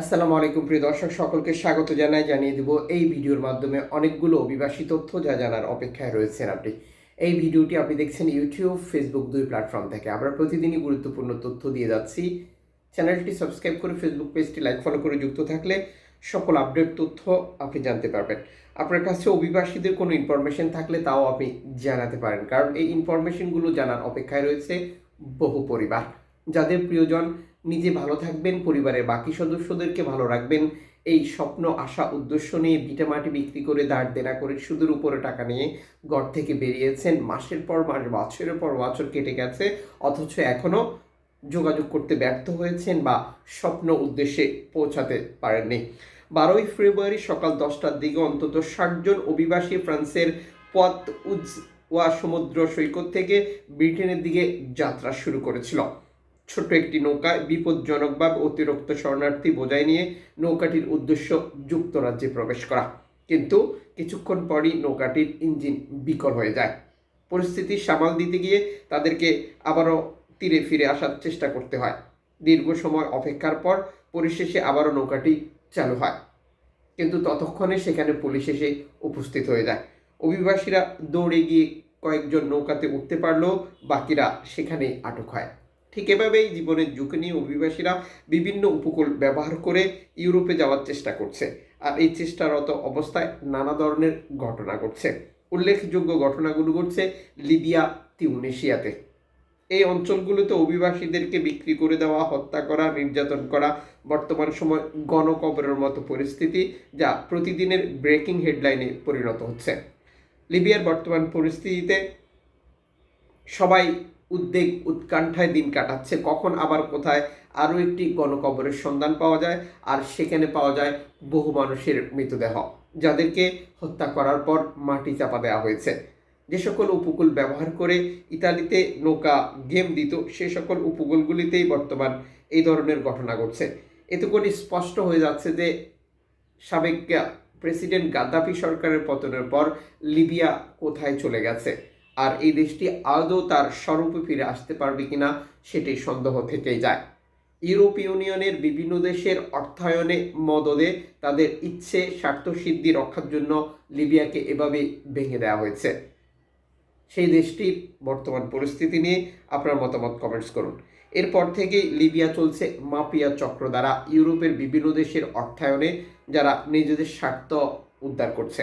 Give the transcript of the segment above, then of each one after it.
আসসালামু আলাইকুম, প্রিয় দর্শক, সকলকে স্বাগত জানাই, জানিয়ে দেব এই ভিডিওর মাধ্যমে অনেকগুলো অভিবাসী তথ্য যা জানার অপেক্ষায় রয়েছেন আপনি। এই ভিডিওটি আপনি দেখছেন ইউটিউব ফেসবুক দুই প্ল্যাটফর্ম থেকে। আমরা প্রতিদিনই গুরুত্বপূর্ণ তথ্য দিয়ে যাচ্ছি। চ্যানেলটি সাবস্ক্রাইব করে ফেসবুক পেজটি লাইক ফলো করে যুক্ত থাকলে সকল আপডেট তথ্য আপনি জানতে পারবেন। আপনার কাছে অভিবাসীদের কোনো ইনফরমেশন থাকলে তাও আপনি জানাতে পারেন। কারণ এই ইনফরমেশনগুলো জানার অপেক্ষায় রয়েছে বহু পরিবার। যাদের প্রিয়জন নিজে ভালো থাকবেন, পরিবারের বাকি সদস্যদেরকে ভালো রাখবেন। এই স্বপ্ন, আশা, উদ্দেশ্য নিয়ে ভিটামাটি বিক্রি করে দাঁড় দেনা করে সুদের উপরে টাকা নিয়ে ঘর থেকে বেরিয়েছেন। মাসের পর মাস, বছরের পর বছর কেটে গেছে, অথচ এখনও যোগাযোগ করতে ব্যর্থ হয়েছেন বা স্বপ্ন উদ্দেশ্যে পৌঁছাতে পারেননি। বারোই ফেব্রুয়ারি সকাল দশটার দিকে অন্তত ষাটজন অভিবাসী ফ্রান্সের পথ উজ ওয়া সমুদ্র সৈকত থেকে ব্রিটেনের দিকে যাত্রা শুরু করেছিল। ছোট্ট একটি নৌকায় বিপজ্জনকভাবে অতিরিক্ত শরণার্থী বোঝাই নিয়ে নৌকাটির উদ্দেশ্য যুক্তরাজ্যে প্রবেশ করা। কিন্তু কিছুক্ষণ পরই নৌকাটির ইঞ্জিন বিকল হয়ে যায়। পরিস্থিতি সামাল দিতে গিয়ে তাদেরকে আবারও তীরে ফিরে আসার চেষ্টা করতে হয়। দীর্ঘ সময় অপেক্ষার পর পরিশেষে আবারও নৌকাটি চালু হয়। কিন্তু ততক্ষণে সেখানে পুলিশ এসে উপস্থিত হয়ে যায়। অভিবাসীরা দৌড়ে গিয়ে কয়েকজন নৌকাতে উঠতে পারলেও বাকিরা সেখানেই আটক হয়। ঠিক এভাবেই জীবনের ঝুঁকি নিয়ে অভিবাসীরা বিভিন্ন উপকূল ব্যবহার করে ইউরোপে যাওয়ার চেষ্টা করছে। আর এই চেষ্টারত অবস্থায় নানা ধরনের ঘটনা ঘটছে। উল্লেখযোগ্য ঘটনাগুলো ঘটছে লিবিয়া, তিউনেশিয়াতে। এই অঞ্চলগুলোতে অভিবাসীদেরকে বিক্রি করে দেওয়া, হত্যা করা, নির্যাতন করা বর্তমান সময় গণকবরের মতো পরিস্থিতি যা প্রতিদিনের ব্রেকিং হেডলাইনে পরিণত হচ্ছে। লিবিয়ার বর্তমান পরিস্থিতিতে সবাই উদ্বেগ উৎকণ্ঠায় দিন কাটাচ্ছে। কখন, আবার কোথায়, আরও একটি গণকবরের সন্ধান পাওয়া যায় আর সেখানে পাওয়া যায় বহু মানুষের মৃতদেহ, যাদেরকে হত্যা করার পর মাটি চাপা দেওয়া হয়েছে। যে সকল উপকূল ব্যবহার করে ইতালিতে নৌকা, গেম দিত, সে সকল উপকূলগুলিতেই বর্তমান এই ধরনের ঘটনা ঘটছে। এতে স্পষ্ট হয়ে যাচ্ছে যে সাবেক প্রেসিডেন্ট গাদ্দাফি সরকারের পতনের পর লিবিয়া কোথায় চলে গেছে। আর এই দেশটি আদৌ তার স্বরূপে ফিরে আসতে পারবে কিনা সেটি সন্দেহ থেকেই যায়। ইউরোপ ইউনিয়নের বিভিন্ন দেশের অর্থায়নে মদদে তাদের ইচ্ছে স্বার্থসিদ্ধি রক্ষার জন্য লিবিয়াকে এভাবে ভেঙে দেওয়া হয়েছে। সেই দেশটির বর্তমান পরিস্থিতি নিয়ে আপনার মতামত কমেন্টস করুন। এরপর থেকেই লিবিয়া চলছে মাফিয়া চক্র দ্বারা ইউরোপের বিভিন্ন দেশের অর্থায়নে যারা নিজেদের স্বার্থ উদ্ধার করছে।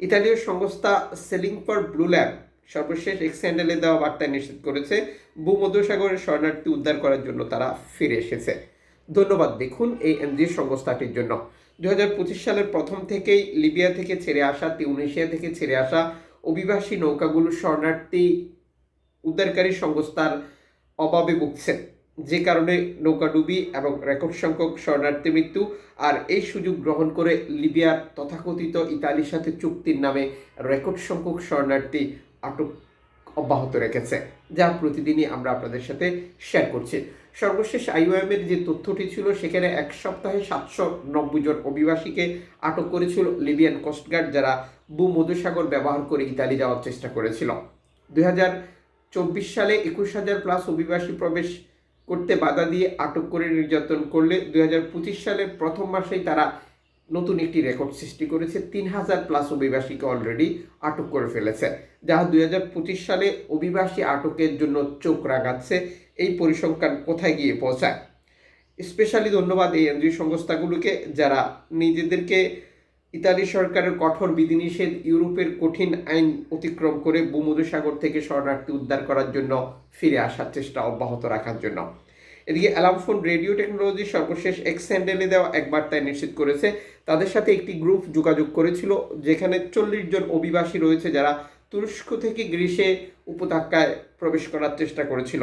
ইতালীয় সংস্থা সেলিং ফর ব্লু ল্যাব সর্বশেষ এক্স হ্যান্ডেলে দেওয়া বার্তায় নিশ্চিত করেছে ভূমধ্যসাগরের শরণার্থী উদ্ধার করার জন্য তারা ফিরে এসেছে। ধন্যবাদ, দেখুন এই এনজিও সংস্থাটির জন্য। দু হাজার পঁচিশ সালের প্রথম থেকেই লিবিয়া থেকে ছেড়ে আসা, তিউনেশিয়া থেকে ছেড়ে আসা অভিবাসী নৌকাগুলো শরণার্থী উদ্ধারকারী সংস্থার অভাবে ভুগছে। যে কারণে নৌকাডুবি এবং রেকর্ড সংখ্যক শরণার্থী মৃত্যু আর এই সুযোগ গ্রহণ করে লিবিয়ার তথাকথিত ইতালির সাথে চুক্তির নামে রেকর্ড সংখ্যক শরণার্থী আটক অব্যাহত রেখেছে, যা প্রতিদিনই আমরা আপনাদের সাথে শেয়ার করছি। সর্বশেষ আইওএমের যে তথ্যটি ছিল, সেখানে এক সপ্তাহে সাতশো নব্বই জন অভিবাসীকে আটক করেছিল লিবিয়ান কোস্টগার্ড যারা ভূমধ্যসাগর ব্যবহার করে ইতালি যাওয়ার চেষ্টা করেছিল। দুই চব্বিশ সালে একুশ হাজার প্লাস অভিবাসী প্রবেশ করতে বাধা দিয়ে আটক করে নির্যাতন করলে দুই হাজার পঁচিশ সালের প্রথম মাসেই তারা নতুন একটি রেকর্ড সৃষ্টি করেছে, তিন হাজার প্লাস অভিবাসীকে অলরেডি আটক করে ফেলেছে। যা দুই হাজার পঁচিশ সালে অভিবাসী আটকের জন্য চোখ রাগাচ্ছে এই পরিসংখ্যান কোথায় গিয়ে পৌঁছায়? স্পেশালি ধন্যবাদ এই এনজিও সংস্থাগুলোকে, যারা নিজেদেরকে ইতালি সরকারের কঠোর বিধিনিষেধ, ইউরোপের কঠিন আইন অতিক্রম করে ভূমধ্যসাগর থেকে শরণার্থী উদ্ধার করার জন্য ফিরে আসার চেষ্টা অব্যাহত রাখার জন্য। এদিকে অ্যালামফোন রেডিও টেকনোলজি সর্বশেষ এক্স হ্যান্ডেলে দেওয়া এক বার্তায় নিশ্চিত করেছে তাদের সাথে একটি গ্রুপ যোগাযোগ করেছিল, যেখানে চল্লিশ জন অভিবাসী রয়েছে যারা তুরস্ক থেকে গ্রীসে উপত্যকায় প্রবেশ করার চেষ্টা করেছিল।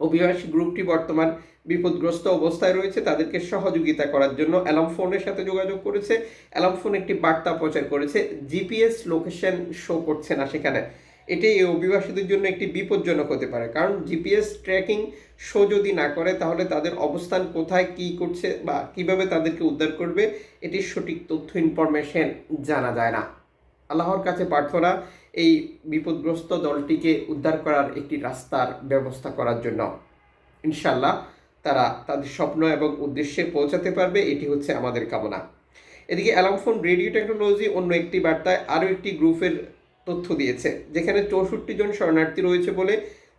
অভিবাসী গ্রুপটি বর্তমান বিপদগ্রস্ত অবস্থায় রয়েছে, তাদেরকে সহযোগিতা করার জন্য অ্যালাম ফোনের সাথে যোগাযোগ করেছে। অ্যালাম ফোন একটি বার্তা প্রচার করেছে, জিপিএস লোকেশন শো করছে না সেখানে। এটি এই অভিবাসীদের জন্য একটি বিপজ্জনক হতে পারে। কারণ জিপিএস ট্র্যাকিং শো যদি না করে, তাহলে তাদের অবস্থান কোথায়, কি করছে বা কীভাবে তাদেরকে উদ্ধার করবে, এটির সঠিক তথ্য ইনফরমেশন জানা যায় না। আল্লাহর কাছে প্রার্থনা এই বিপদগ্রস্ত দলটিকে উদ্ধার করার একটি রাস্তার ব্যবস্থা করার জন্য। ইনশাল্লাহ তারা তাদের স্বপ্ন এবং উদ্দেশ্যে পৌঁছাতে পারবে, এটি হচ্ছে আমাদের কামনা। এদিকে অ্যালামফোন রেডিও টেকনোলজি অন্য একটি বার্তায় আরও একটি গ্রুপের তথ্য দিয়েছে, যেখানে চৌষট্টি জন শরণার্থী রয়েছে বলে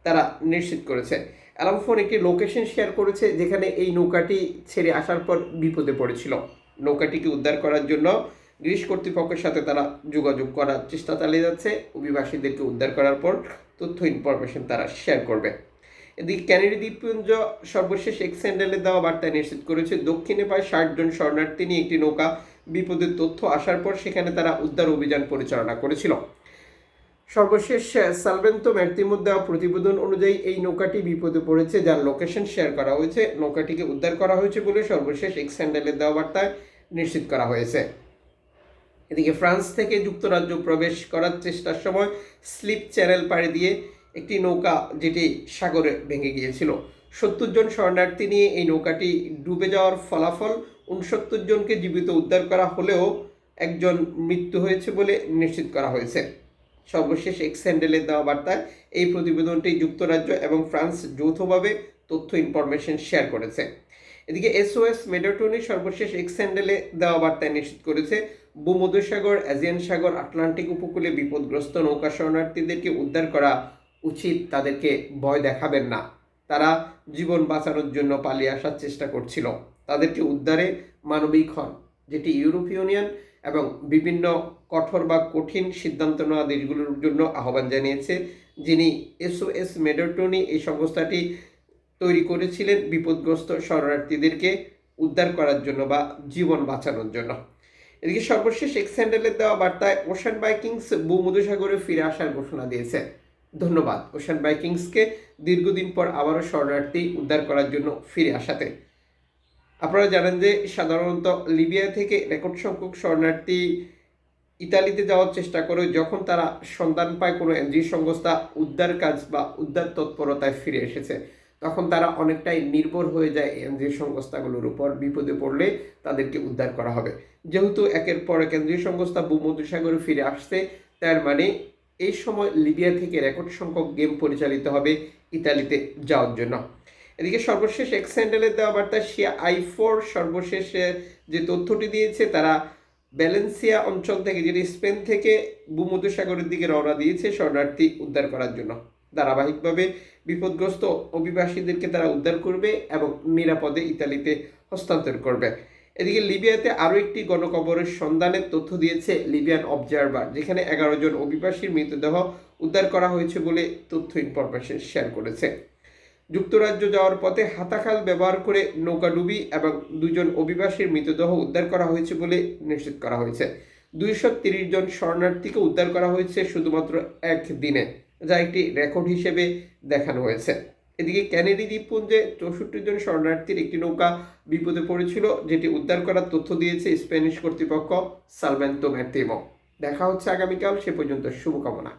তারা নিশ্চিত করেছে। অ্যালামফোন একটি লোকেশন শেয়ার করেছে, যেখানে এই নৌকাটি ছেড়ে আসার পর বিপদে পড়েছিল। নৌকাটিকে উদ্ধার করার জন্য গ্রিস কর্তৃপক্ষের সাথে তারা যোগাযোগ করার চেষ্টা চালিয়ে যাচ্ছে। অভিবাসীদেরকে উদ্ধার করার পর তথ্য ইনফরমেশন তারা শেয়ার করবে। এদিকে ক্যানেডি দ্বীপপুঞ্জ সর্বশেষ এক্স স্যান্ডেলে দেওয়া বার্তায় নিশ্চিত করেছে, দক্ষিণে প্রায় ষাট জন শরণার্থী নিয়ে একটি নৌকা বিপদের তথ্য আসার পর সেখানে তারা উদ্ধার অভিযান পরিচালনা করেছিল। সর্বশেষ ম্যার্তিমুদ দেওয়া প্রতিবেদন অনুযায়ী এই নৌকাটি বিপদে পড়েছে যার লোকেশন শেয়ার করা হয়েছে। নৌকাটিকে উদ্ধার করা হয়েছে বলে সর্বশেষ এক্স স্যান্ডেলের দেওয়া বার্তায় নিশ্চিত করা হয়েছে। এদিকে ফ্রান্স থেকে যুক্তরাজ্য প্রবেশ করার চেষ্টার সময় স্লিপ চ্যানেল পাড়ি দিয়ে একটি নৌকা যেটি সাগরে ভেঙে গিয়েছিল। সত্তর জন শরণার্থী নিয়ে এই নৌকাটি ডুবে যাওয়ার ফলাফল উনসত্তর জনকে জীবিত উদ্ধার করা হলেও একজন মৃত্যু হয়েছে বলে নিশ্চিত করা হয়েছে। সর্বশেষ এক্স দেওয়া বার্তায় এই প্রতিবেদনটি যুক্তরাজ্য এবং ফ্রান্স যৌথভাবে তথ্য ইনফরমেশন শেয়ার করেছে। এদিকে এসওএস মেডোটনি সর্বশেষ এক্স হ্যান্ডেলে দেওয়া বার্তায় নিশ্চিত করেছে, ভূমধ্যসাগর এজিয়ান সাগর আটলান্টিক উপকূলে বিপদগ্রস্ত নৌকা শরণার্থীদেরকে উদ্ধার করা উচিত, তাদেরকে ভয় দেখাবেন না। তারা জীবন বাঁচানোর জন্য পালিয়ে আসার চেষ্টা করছিল। তাদেরকে উদ্ধারে মানবিক হন। যেটি ইউরোপীয় ইউনিয়ন এবং বিভিন্ন কঠোর বা কঠিন সিদ্ধান্ত নেওয়া দেশগুলোর জন্য আহ্বান জানিয়েছে, যিনি এসওএস মেডাটনি এই সংস্থাটি তৈরি করেছিলেন বিপদগ্রস্ত শরণার্থীদেরকে উদ্ধার করার জন্য বা জীবন বাঁচানোর জন্য। এদিকে সর্বশেষ এক্স হ্যান্ডেলের দেওয়া বার্তায় ওশান বাইকিংস ভূমধ্যসাগরে ফিরে আসার ঘোষণা দিয়েছে। ধন্যবাদ ওশান বাইকিংসকে দীর্ঘদিন পর আবারও শরণার্থী উদ্ধার করার জন্য ফিরে আসাতে। আপনারা জানেন যে সাধারণত লিবিয়া থেকে রেকর্ড সংখ্যক শরণার্থী ইতালিতে যাওয়ার চেষ্টা করে যখন তারা সন্ধান পায় কোনো এনজিও সংস্থা উদ্ধার কাজ বা উদ্ধার তৎপরতায় ফিরে এসেছে, তখন তারা অনেকটাই নির্ভর হয়ে যায় এনজিও সংস্থাগুলোর উপর বিপদে পড়লে তাদেরকে উদ্ধার করা হবে। যেহেতু একের পর এক কেন্দ্রীয় সংস্থা ভূমধ্যসাগরে ফিরে আসছে, তার মানে এই সময় লিবিয়া থেকে রেকর্ড সংখ্যক গেম পরিচালিত হবে ইতালিতে যাওয়ার জন্য। এদিকে সর্বশেষ এক্স হ্যান্ডেলের দেওয়া বার্তা, শিয়া আই ফোর সর্বশেষ যে তথ্যটি দিয়েছে, তারা ব্যালেন্সিয়া অঞ্চল থেকে, যেটি স্পেন থেকে ভূমধ্যসাগরের দিকে রওনা দিয়েছে, শরণার্থী উদ্ধার করার জন্য। ধারাবাহিকভাবে বিপদগ্রস্ত অভিবাসীদেরকে তারা উদ্ধার করবে এবং নিরাপদে ইতালিতে হস্তান্তর করবে। এদিকে লিবিয়াতে আরও একটি গণকবরের সন্ধানের তথ্য দিয়েছে লিবিয়ান অবজারভার, যেখানে এগারো জন অভিবাসীর মৃতদেহ উদ্ধার করা হয়েছে বলে তথ্য ইনফরমেশন শেয়ার করেছে। যুক্তরাজ্য যাওয়ার পথে হাতাখাল ব্যবহার করে নৌকাডুবি এবং দুজন অভিবাসীর মৃতদেহ উদ্ধার করা হয়েছে বলে নিশ্চিত করা হয়েছে। দুইশো তিরিশ জন শরণার্থীকে উদ্ধার করা হয়েছে শুধুমাত্র এক দিনে যা একটি রেকর্ড হিসেবে দেখানো হয়েছে। এদিকে ক্যানেডি দ্বীপপুঞ্জে চৌষট্টি জন শরণার্থীর একটি নৌকা বিপদে পড়েছিল, যেটি উদ্ধার করার তথ্য দিয়েছে স্প্যানিশ কর্তৃপক্ষ সালমেন্তো ম্যার্তিমো দেখা হচ্ছে আগামীকাল, সে পর্যন্ত শুভকামনা।